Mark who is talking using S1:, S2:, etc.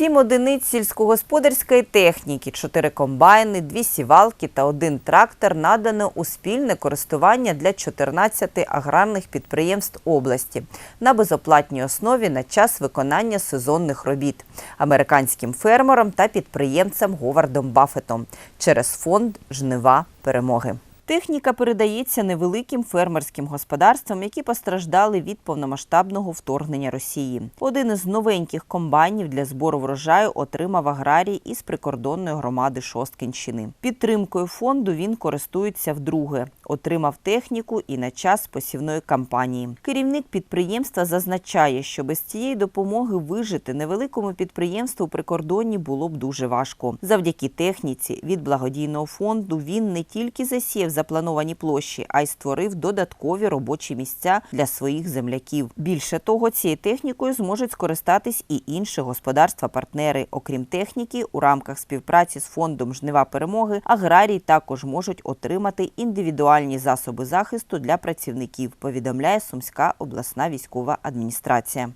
S1: Сім одиниць сільськогосподарської техніки, чотири комбайни, дві сівалки та один трактор надано у спільне користування для 14 аграрних підприємств області на безоплатній основі на час виконання сезонних робіт американським фермерам та підприємцям Говардом Баффетом через фонд Жнива перемоги. Техніка передається невеликим фермерським господарствам, які постраждали від повномасштабного вторгнення Росії. Один із новеньких комбайнів для збору врожаю отримав аграрій із прикордонної громади Шосткинщини. Підтримкою фонду він користується вдруге. Отримав техніку і на час посівної кампанії. Керівник підприємства зазначає, що без цієї допомоги вижити невеликому підприємству у прикордонні було б дуже важко. Завдяки техніці від благодійного фонду він не тільки засів заплановані площі, а й створив додаткові робочі місця для своїх земляків. Більше того, цією технікою зможуть скористатись і інші господарства-партнери. Окрім техніки, у рамках співпраці з фондом Жнива перемоги аграрії також можуть отримати індивідуальні засоби захисту для працівників. Повідомляє Сумська обласна військова адміністрація.